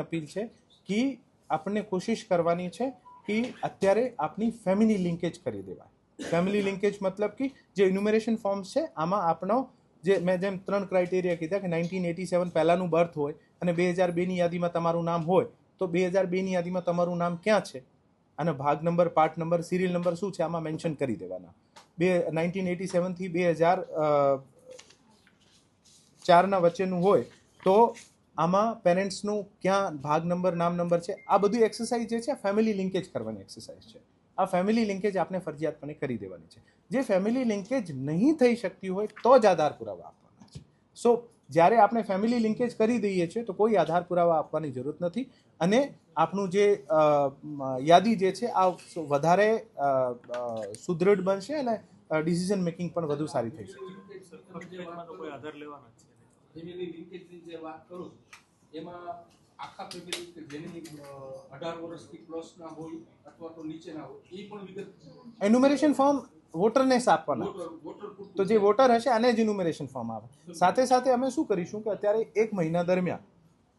Appeal છે કે આપણને કોશિશ કરવાની છે કે અત્યારે આપણી ફેમિલી લિંકેજ કરી દેવાય. ફેમિલી લિંકેજ મતલબ કે જે ઇન્યુમરેશન ફોર્મ્સ છે, આમાં આપણો જે મેં જેમ ત્રણ ક્રાઇટેરિયા કીધા કે નાઇન્ટીન એટી સેવન પહેલાંનું બર્થ હોય અને બે હજાર બેની યાદીમાં તમારું નામ હોય, તો બે હજાર બેની યાદીમાં તમારું નામ ક્યાં છે? અને ભાગ number part number serial number શું છે, આમાં મેન્શન કરી દેવાના. બે નાઇન્ટીન એટી સેવનથી બે હજાર ચારના વચ્ચેનું હોય, તો આમાં પેરેન્ટ્સનું ક્યાં ભાગ નંબર નામ નંબર છે આ બધું એક્સરસાઇઝ જે છે ફેમિલી લિંકેજ કરવાની એક્સરસાઇઝ છે આ ફેમિલી લિંકેજ આપણે ફરજિયાતપણે કરી દેવાની છે જે ફેમિલી લિંકેજ નહીં થઈ શકતી હોય તો જ આધાર પુરાવા આપવાના છે સો જ્યારે આપણે ફેમિલી લિંકેજ કરી દઈએ છીએ તો કોઈ આધાર પુરાવા આપવાની જરૂરત નથી અને આપણું જે યાદી જે છે આ વધારે સુદૃઢ બનશે અને ડિસિઝન મેકિંગ પણ વધુ સારી થઈ શકશે ફેમિલી લિંકેજની જે વાત કરું એમાં આખા ફેમિલી કે જેની અઢાર વર્ષથી પ્લસના હોય અથવા તો નીચેના હોય એ પણ વિગત એન્યુમરેશન ફોર્મ વોટરને જ આપવાના. તો જે વોટર હશે આને જ ઇન્યુમરેશન ફોર્મ આવે. સાથે સાથે અમે શું કરીશું કે અત્યારે એક મહિના દરમિયાન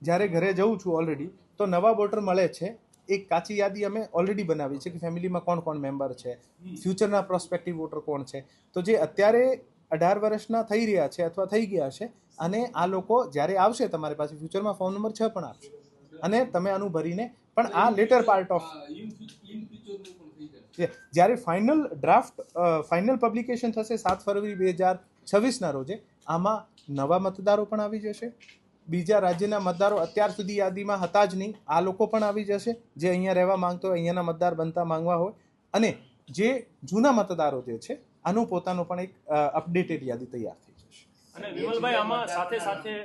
જ્યારે ઘરે જઉં છું ઓલરેડી તો નવા વોટર મળે છે. એક કાચી યાદી અમે ઓલરેડી બનાવી છે કે ફેમિલીમાં કોણ કોણ મેમ્બર છે ફ્યુચરના પ્રોસ્પેક્ટિવ વોટર કોણ છે. તો જે અત્યારે અઢાર વર્ષના થઈ રહ્યા છે અથવા થઈ ગયા છે અને આ લોકો જ્યારે આવશે તમારી પાસે ફ્યુચરમાં ફોન નંબર છ પણ આપશે. અને તમે આનું ભરીને પણ આ લેટર પાર્ટ ઓફ. જ્યારે ફાઇનલ ડ્રાફ્ટ ફાઇનલ પબ્લિકેશન થશે સાત ફરવરી બે હજાર છવ્વીસના રોજે આમાં નવા મતદારો પણ આવી જશે. બીજા રાજ્યના મતદારો અત્યાર સુધી યાદીમાં હતા જ નહીં. આ લોકો પણ આવી જશે. જે અહીંયા રહેવા માંગતો હોય અહીંયાના મતદાર બનતા માંગવા હોય. અને જે જૂના મતદારો જે છે આનું પોતાનું પણ એક અપડેટેડ યાદી તૈયાર થઈ અને વિમલભાઈ આમાં સાથે સાથે